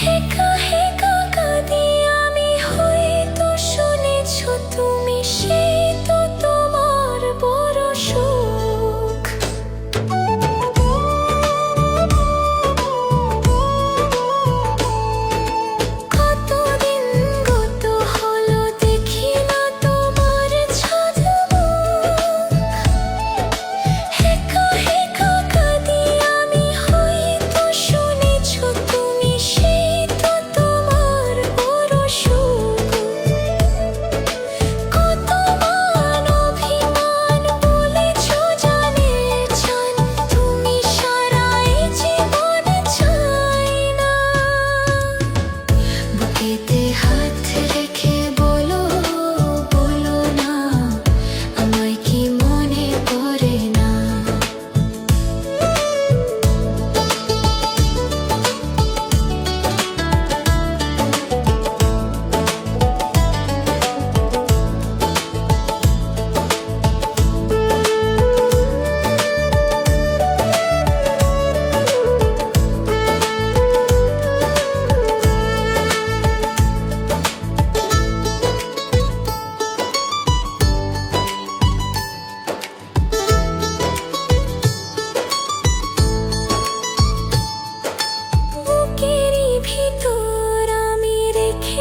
Hey. reality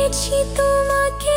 পেয়েছি তোমাকে